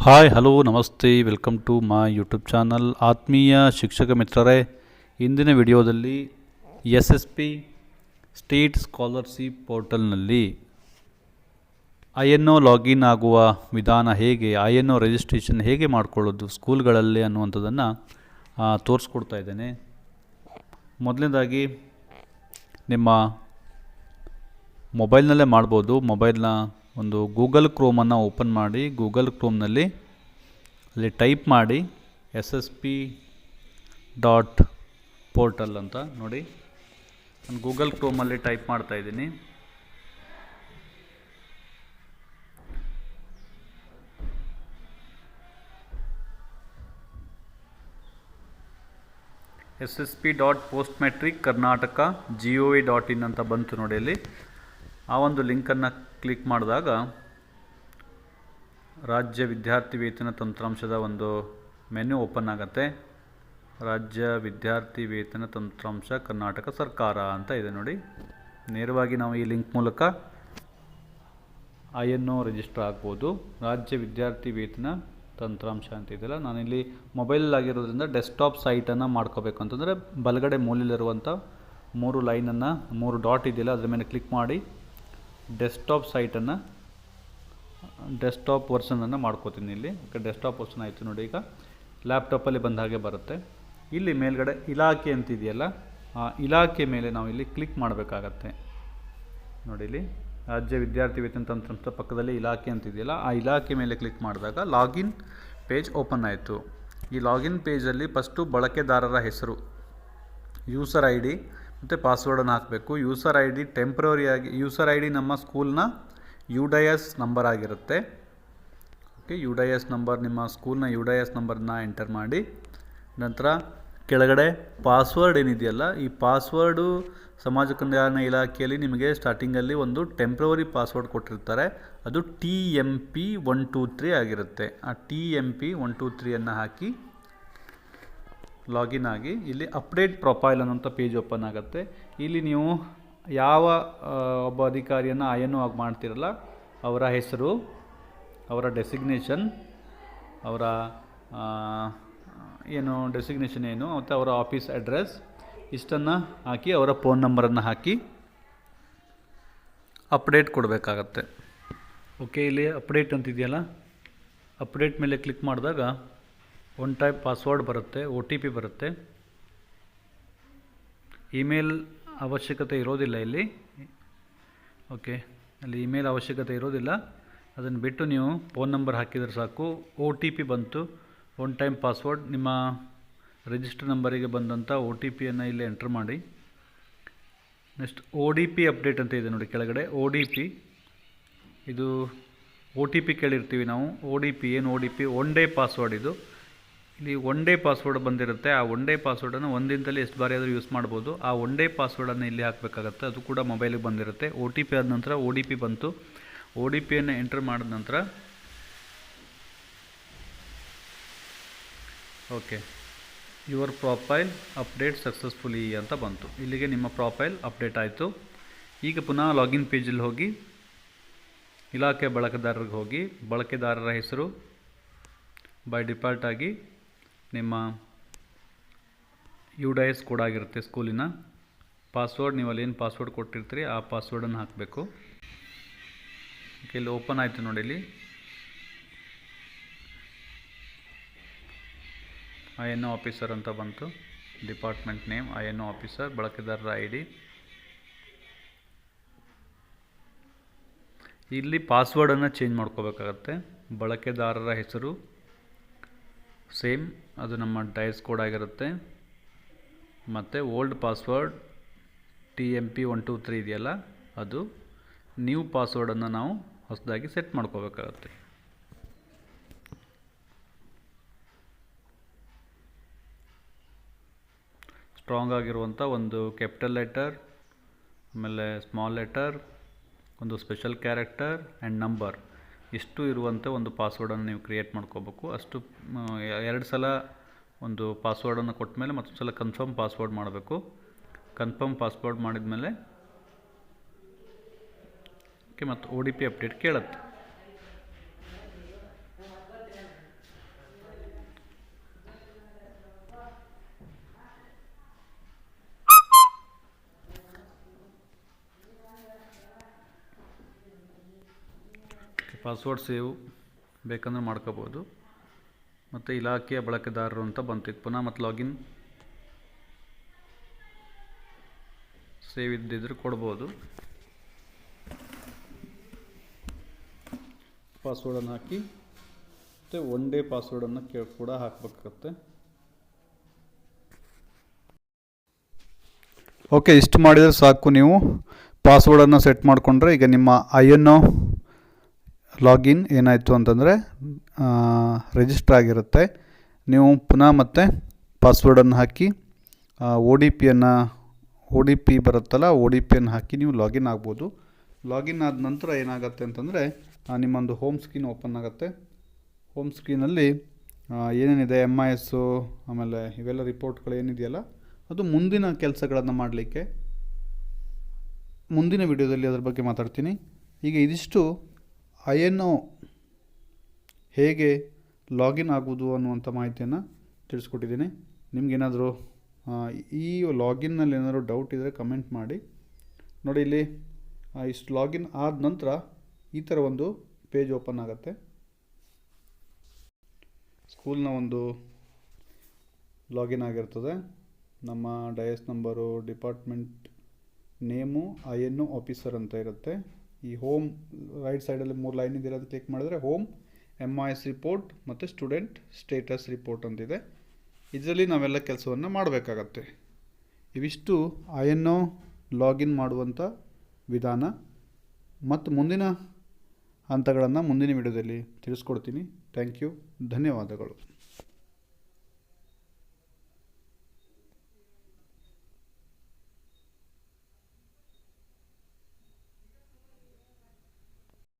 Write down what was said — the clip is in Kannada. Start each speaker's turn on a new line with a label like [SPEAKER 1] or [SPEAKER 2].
[SPEAKER 1] ಹಾಯ್, ಹಲೋ, ನಮಸ್ತೆ, welcome to my YouTube channel. ಆತ್ಮೀಯ ಶಿಕ್ಷಕ ಮಿತ್ರರೇ, ಇಂದಿನ ವಿಡಿಯೋದಲ್ಲಿ S S P state scholarship ಪೋರ್ಟಲ್ನಲ್ಲಿ ಐ ಎನ್ ಒ ಲಾಗಿನ್ ಆಗುವ ವಿಧಾನ ಹೇಗೆ, ಐ ಎನ್ ಒ ರಿಜಿಸ್ಟ್ರೇಷನ್ ಹೇಗೆ ಮಾಡಿಕೊಳ್ಳೋದು, ಸ್ಕೂಲ್ಗಳಲ್ಲಿ ಅನ್ನುವಂಥದ್ದನ್ನು ತೋರಿಸ್ಕೊಡ್ತಾ ಇದ್ದೇನೆ. ಮೊದಲನೇದಾಗಿ, ನಿಮ್ಮ ಮೊಬೈಲ್ನಲ್ಲೇ ಮಾಡ್ಬೋದು. ಮೊಬೈಲ್ನ ಒಂದು ಗೂಗಲ್ ಕ್ರೋಮನ್ನು ಓಪನ್ ಮಾಡಿ, ಗೂಗಲ್ ಕ್ರೋಮ್ನಲ್ಲಿ ಅಲ್ಲಿ ಟೈಪ್ ಮಾಡಿ S S P dot portal ಅಂತ ನೋಡಿ. ನಾನು ಗೂಗಲ್ ಕ್ರೋಮಲ್ಲಿ ಟೈಪ್ ಮಾಡ್ತಾ ಇದ್ದೀನಿ. S S P dot post matric Karnataka G O V dot in ಅಂತ ಬಂತು ನೋಡಿ ಅಲ್ಲಿ. ಆ ಒಂದು ಲಿಂಕನ್ನು ಕ್ಲಿಕ್ ಮಾಡಿದಾಗ ರಾಜ್ಯ ವಿದ್ಯಾರ್ಥಿ ವೇತನ ತಂತ್ರಾಂಶದ ಒಂದು ಮೆನು ಓಪನ್ ಆಗುತ್ತೆ. ರಾಜ್ಯ ವಿದ್ಯಾರ್ಥಿ ವೇತನ ತಂತ್ರಾಂಶ ಕರ್ನಾಟಕ ಸರ್ಕಾರ ಅಂತ ಇದೆ ನೋಡಿ. ನೇರವಾಗಿ ನಾವು ಈ ಲಿಂಕ್ ಮೂಲಕ ಐ ಎನ್ ಒ ರಿಜಿಸ್ಟರ್ ಆಗ್ಬೋದು. ರಾಜ್ಯ ವಿದ್ಯಾರ್ಥಿ ವೇತನ ತಂತ್ರಾಂಶ ಅಂತ ಇದೆಯಲ್ಲ, ನಾನಿಲ್ಲಿ ಮೊಬೈಲ್ ಆಗಿರೋದ್ರಿಂದ ಡೆಸ್ಕ್ಟಾಪ್ ಸೈಟನ್ನು ಮಾಡ್ಕೋಬೇಕು. ಅಂತಂದರೆ ಬಲಗಡೆ ಮೂಲೆಯಲ್ಲಿರುವಂಥ ಮೂರು ಲೈನನ್ನು, ಮೂರು ಡಾಟ್ ಇದೆಯಲ್ಲ, ಅದರ ಮೇಲೆ ಕ್ಲಿಕ್ ಮಾಡಿ ಡೆಸ್ಕ್ಟಾಪ್ ಸೈಟನ್ನು ಡೆಸ್ಕ್ಟಾಪ್ ವರ್ಷನನ್ನು ಮಾಡ್ಕೋತೀನಿ ಇಲ್ಲಿ. ಓಕೆ ಡೆಸ್ಕ್ಟಾಪ್ ವರ್ಷನ್ ಆಯಿತು ನೋಡಿ ಈಗ. ಲ್ಯಾಪ್ಟಾಪಲ್ಲಿ ಬಂದ ಹಾಗೆ ಬರುತ್ತೆ. ಇಲ್ಲಿ ಮೇಲ್ಗಡೆ ಇಲಾಖೆ ಅಂತಿದೆಯಲ್ಲ ಆ ಇಲಾಖೆ ಮೇಲೆ ನಾವು ಇಲ್ಲಿ ಕ್ಲಿಕ್ ಮಾಡಬೇಕಾಗತ್ತೆ. ನೋಡಿ ಇಲ್ಲಿ, ರಾಜ್ಯ ವಿದ್ಯಾರ್ಥಿ ವೇತನ ತಂತ್ರಾಂಶ ಪಕ್ಕದಲ್ಲಿ ಇಲಾಖೆ ಅಂತಿದೆಯಲ್ಲ ಆ ಇಲಾಖೆ ಮೇಲೆ ಕ್ಲಿಕ್ ಮಾಡಿದಾಗ ಲಾಗಿನ್ ಪೇಜ್ ಓಪನ್ ಆಯಿತು. ಈ ಲಾಗಿನ್ ಪೇಜಲ್ಲಿ ಫಸ್ಟು ಬಳಕೆದಾರರ ಹೆಸರು ಯೂಸರ್ ಐ ಡಿ ಮತ್ತು ಪಾಸ್ವರ್ಡನ್ನು ಹಾಕಬೇಕು. ಯೂಸರ್ ಐ ಡಿ ಟೆಂಪ್ರವರಿಯಾಗಿ ಯೂಸರ್ ಐ ಡಿ ನಮ್ಮ ಸ್ಕೂಲ್ನ ಯು ಡೈ ಎಸ್ ನಂಬರ್ ಆಗಿರುತ್ತೆ. Okay U DISE number ನಿಮ್ಮ ಸ್ಕೂಲ್ನ ಯು ಡೈ ಎಸ್ ನಂಬರ್ನ ಎಂಟರ್ ಮಾಡಿ. ನಂತರ ಕೆಳಗಡೆ ಪಾಸ್ವರ್ಡ್ ಏನಿದೆಯಲ್ಲ, ಈ ಪಾಸ್ವರ್ಡು ಸಮಾಜ ಕಲ್ಯಾಣ ಇಲಾಖೆಯಲ್ಲಿ ನಿಮಗೆ ಸ್ಟಾರ್ಟಿಂಗಲ್ಲಿ ಒಂದು ಟೆಂಪ್ರವರಿ ಪಾಸ್ವರ್ಡ್ ಕೊಟ್ಟಿರ್ತಾರೆ. ಅದು T M P one two three ಆಗಿರುತ್ತೆ. ಆ T M P one two ತ್ರೀಯನ್ನು ಹಾಕಿ ಲಾಗಿನ್ ಆಗಿ ಇಲ್ಲಿ ಅಪ್ಡೇಟ್ ಪ್ರೊಫೈಲ್ ಅನ್ನೋಂಥ ಪೇಜ್ ಓಪನ್ ಆಗುತ್ತೆ. ಇಲ್ಲಿ ನೀವು ಯಾವ ಒಬ್ಬ ಅಧಿಕಾರಿಯನ್ನು ಆಯನ್ನು ಆಗಿ ಮಾಡ್ತಿರಲ್ಲ, ಅವರ ಹೆಸರು, ಅವರ ಡೆಸಿಗ್ನೇಷನ್ ಅವರ ಏನು ಡೆಸಿಗ್ನೇಷನ್ ಏನು, ಮತ್ತು ಅವರ ಆಫೀಸ್ ಅಡ್ರೆಸ್ ಇಷ್ಟನ್ನು ಹಾಕಿ ಅವರ ಫೋನ್ ನಂಬರನ್ನು ಹಾಕಿ ಅಪ್ಡೇಟ್ ಕೊಡಬೇಕಾಗತ್ತೆ. ಓಕೆ ಇಲ್ಲಿ ಅಪ್ಡೇಟ್ ಅಂತಿದೆಯಲ್ಲ? ಅಪ್ಡೇಟ್ ಮೇಲೆ ಕ್ಲಿಕ್ ಮಾಡಿದಾಗ ಒನ್ ಟೈಪ್ ಪಾಸ್ವರ್ಡ್ ಬರುತ್ತೆ, ಒ ಟಿ ಪಿ ಬರುತ್ತೆ. ಇಮೇಲ್ ಅವಶ್ಯಕತೆ ಇರೋದಿಲ್ಲ ಇಲ್ಲಿ. ಓಕೆ, ಅಲ್ಲಿ ಇಮೇಲ್ ಅವಶ್ಯಕತೆ ಇರೋದಿಲ್ಲ. ಅದನ್ನು ಬಿಟ್ಟು ನೀವು ಫೋನ್ ನಂಬರ್ ಹಾಕಿದರೆ ಸಾಕು. ಒ ಟಿ ಪಿ ಬಂತು, ಒನ್ ಟೈಮ್ ಪಾಸ್ವರ್ಡ್. ನಿಮ್ಮ ರಿಜಿಸ್ಟರ್ ನಂಬರಿಗೆ ಬಂದಂಥ ಒ ಟಿ ಪಿಯನ್ನು ಇಲ್ಲಿ ಎಂಟ್ರ್ ಮಾಡಿ. Next O D P update ಅಂತ ಇದೆ ನೋಡಿ ಕೆಳಗಡೆ. ಒ ಡಿ ಪಿ, ಇದು ಒ ಟಿ ಪಿ ಕೇಳಿರ್ತೀವಿ ನಾವು. ಒ ಡಿ ಪಿ, ಏನು O D P? One day password ಇದು. ಇಲ್ಲಿ ಒನ್ ಡೇ ಪಾಸ್ವರ್ಡ್ ಬಂದಿರುತ್ತೆ. ಆ ಒನ್ ಡೇ ಪಾಸ್ವರ್ಡನ್ನು ದಿನದಲ್ಲಿ ಎಷ್ಟು ಬಾರಿ ಆದರೂ ಯೂಸ್ ಮಾಡ್ಬೋದು. ಆ ಒನ್ ಡೇ ಪಾಸ್ವರ್ಡನ್ನು ಇಲ್ಲಿ ಹಾಕಬೇಕಾಗತ್ತೆ. ಅದು ಕೂಡ ಮೊಬೈಲಿಗೆ ಬಂದಿರುತ್ತೆ. ಒ ಟಿ ಪಿ ಆದ ನಂತರ ಒ ಡಿ ಪಿ ಬಂತು. ಒ ಡಿ ಪಿಯನ್ನು ಎಂಟ್ರ್ ಮಾಡಿದ ನಂತರ okay your profile update successfully ಅಂತ ಬಂತು. ಇಲ್ಲಿಗೆ ನಿಮ್ಮ ಪ್ರೊಫೈಲ್ ಅಪ್ಡೇಟ್ ಆಯಿತು. ಈಗ ಪುನಃ ಲಾಗಿನ್ ಪೇಜಲ್ಲಿ ಹೋಗಿ, ಇಲಾಖೆ ಬಳಕೆದಾರರಿಗೆ ಹೋಗಿ, ಬಳಕೆದಾರರ ಹೆಸರು ಬೈ ಡಿಫಾಲ್ಟ್ ಆಗಿ ನಿಮ್ಮ ಯು ಡಿ ಎಸ್ ಕೋಡ್ ಆಗಿರುತ್ತೆ ಸ್ಕೂಲಿನ. ಪಾಸ್ವರ್ಡ್ ನೀವು ಅಲ್ಲೇನು ಪಾಸ್ವರ್ಡ್ ಕೊಟ್ಟಿರ್ತೀರಿ, ಆ ಪಾಸ್ವರ್ಡನ್ನು ಹಾಕಬೇಕು. ಇಲ್ಲಿ ಓಪನ್ ಆಯಿತು ನೋಡಿ ಇಲ್ಲಿ. ಐ ಎನ್ ಒ ಆಫೀಸರ್ ಅಂತ ಬಂತು. Department name, I N O officer, ಬಳಕೆದಾರರ ಐ ಡಿ. ಇಲ್ಲಿ ಪಾಸ್ವರ್ಡನ್ನು ಚೇಂಜ್ ಮಾಡ್ಕೋಬೇಕಾಗತ್ತೆ. ಬಳಕೆದಾರರ ಹೆಸರು ಸೇಮ್, ಅದು ನಮ್ಮ ಡೈಸ್ ಕೋಡ್ ಆಗಿರುತ್ತೆ. ಮತ್ತು old password T M P one two three ಇದೆಯಲ್ಲ, ಅದು ನ್ಯೂ ಪಾಸ್ವರ್ಡನ್ನು ನಾವು ಹೊಸದಾಗಿ ಸೆಟ್ ಮಾಡ್ಕೋಬೇಕಾಗತ್ತೆ. ಸ್ಟ್ರಾಂಗ್ ಆಗಿರುವಂಥ ಒಂದು ಕ್ಯಾಪಿಟಲ್ ಲೆಟರ್, ಆಮೇಲೆ ಸ್ಮಾಲ್ ಲೆಟರ್, ಒಂದು ಸ್ಪೆಷಲ್ ಕ್ಯಾರೆಕ್ಟರ್, ಆ್ಯಂಡ್ ನಂಬರ್. ಇಷ್ಟು ಇರುವಂಥ ಒಂದು ಪಾಸ್ವರ್ಡನ್ನು ನೀವು ಕ್ರಿಯೇಟ್ ಮಾಡ್ಕೋಬೇಕು. ಅಷ್ಟು ಎರಡು ಸಲ ಒಂದು ಪಾಸ್ವರ್ಡನ್ನು ಕೊಟ್ಟ ಮೇಲೆ ಮತ್ತೊಂದು ಸಲ ಕನ್ಫರ್ಮ್ ಪಾಸ್ವರ್ಡ್ ಮಾಡಬೇಕು. ಕನ್ಫರ್ಮ್ ಪಾಸ್ವರ್ಡ್ ಮಾಡಿದ ಮೇಲೆ ಓಕೆ ಮತ್ತು ಒ ಡಿ ಪಿ ಅಪ್ಡೇಟ್ ಕೇಳುತ್ತೆ. ಪಾಸ್ವರ್ಡ್ ಸೇವ್ ಬೇಕಂದ್ರೆ ಮಾಡ್ಕೋಬೋದು. ಮತ್ತು ಇಲಾಖೆಯ ಬಳಕೆದಾರರು ಅಂತ ಬಂತು ಪುನಃ ಮತ್ತು ಲಾಗಿನ್ ಸೇವ್ ಇದ್ದಿದ್ರೆ ಕೊಡ್ಬೋದು. ಪಾಸ್ವರ್ಡನ್ನು ಹಾಕಿ, ಮತ್ತು ಒನ್ ಡೇ ಪಾಸ್ವರ್ಡನ್ನು ಕೇ, ಕೂಡ ಹಾಕಬೇಕಾಗತ್ತೆ. ಓಕೆ ಇಷ್ಟು ಮಾಡಿದರೆ ಸಾಕು ನೀವು. ಪಾಸ್ವರ್ಡನ್ನು ಸೆಟ್ ಮಾಡಿಕೊಂಡ್ರೆ ಈಗ ನಿಮ್ಮ ಐ ಎನ್ ಲಾಗಿನ್ ಏನಾಯಿತು ಅಂತಂದರೆ ರಿಜಿಸ್ಟರ್ ಆಗಿರುತ್ತೆ. ನೀವು ಪುನಃ ಮತ್ತೆ ಪಾಸ್ವರ್ಡನ್ನು ಹಾಕಿ ಒ ಡಿ ಪಿಯನ್ನು ಒ ಡಿ ಪಿ ಬರುತ್ತಲ್ಲ ಒ ಡಿ ಪಿಯನ್ನು ಹಾಕಿ ನೀವು ಲಾಗಿನ್ ಆಗ್ಬೋದು. ಲಾಗಿನ್ ಆದ ನಂತರ ಏನಾಗುತ್ತೆ ಅಂತಂದರೆ ನಿಮ್ಮೊಂದು ಹೋಮ್ ಸ್ಕ್ರೀನ್ ಓಪನ್ ಆಗುತ್ತೆ. ಹೋಮ್ ಸ್ಕ್ರೀನಲ್ಲಿ ಏನೇನಿದೆ ಎಂ ಐ ಎಸ್ಸು ಆಮೇಲೆ ಇವೆಲ್ಲ ರಿಪೋರ್ಟ್ಗಳು ಏನಿದೆಯಲ್ಲ, ಅದು ಮುಂದಿನ ಕೆಲಸಗಳನ್ನು ಮಾಡಲಿಕ್ಕೆ. ಮುಂದಿನ ವಿಡಿಯೋದಲ್ಲಿ ಅದರ ಬಗ್ಗೆ ಮಾತಾಡ್ತೀನಿ. ಈಗ ಇದಿಷ್ಟು. ಐ ಹೇಗೆ ಲಾಗಿನ್ ಆಗುವುದು ಅನ್ನುವಂಥ ಮಾಹಿತಿಯನ್ನು ತಿಳಿಸ್ಕೊಟ್ಟಿದ್ದೀನಿ. ನಿಮಗೇನಾದರೂ ಈ ಲಾಗಿನ್ನಲ್ಲಿ ಏನಾದರೂ ಡೌಟ್ ಇದ್ದರೆ ಕಮೆಂಟ್ ಮಾಡಿ. ನೋಡಿ ಇಲ್ಲಿ ಇಷ್ಟು ಲಾಗಿನ್ ಆದ ನಂತರ ಈ ಥರ ಒಂದು ಪೇಜ್ ಓಪನ್ ಆಗುತ್ತೆ. ಸ್ಕೂಲ್ನ ಒಂದು ಲಾಗಿನ್ ಆಗಿರ್ತದೆ. ನಮ್ಮ DISE number, department name I N officer ಅಂತ ಇರುತ್ತೆ. ಈ ಹೋಮ್ ರೈಟ್ ಸೈಡಲ್ಲಿ ಮೂರು ಲೈನ್ ಇದೆ ಅದು ಕ್ಲಿಕ್ ಮಾಡಿದ್ರೆ home M I S report ಮತ್ತು ಸ್ಟೂಡೆಂಟ್ ಸ್ಟೇಟಸ್ ರಿಪೋರ್ಟ್ ಅಂತಿದೆ. ಇದರಲ್ಲಿ ನಾವೆಲ್ಲ ಕೆಲಸವನ್ನು ಮಾಡಬೇಕಾಗತ್ತೆ. ಇವಿಷ್ಟು ಐ ಎನ್ ಒ ಲಾಗಿನ್ ಮಾಡುವಂಥ ವಿಧಾನ. ಮತ್ತು ಮುಂದಿನ ಹಂತಗಳನ್ನು ಮುಂದಿನ ವಿಡಿಯೋದಲ್ಲಿ ತಿಳಿಸ್ಕೊಡ್ತೀನಿ. ಥ್ಯಾಂಕ್ ಯು ಧನ್ಯವಾದಗಳು.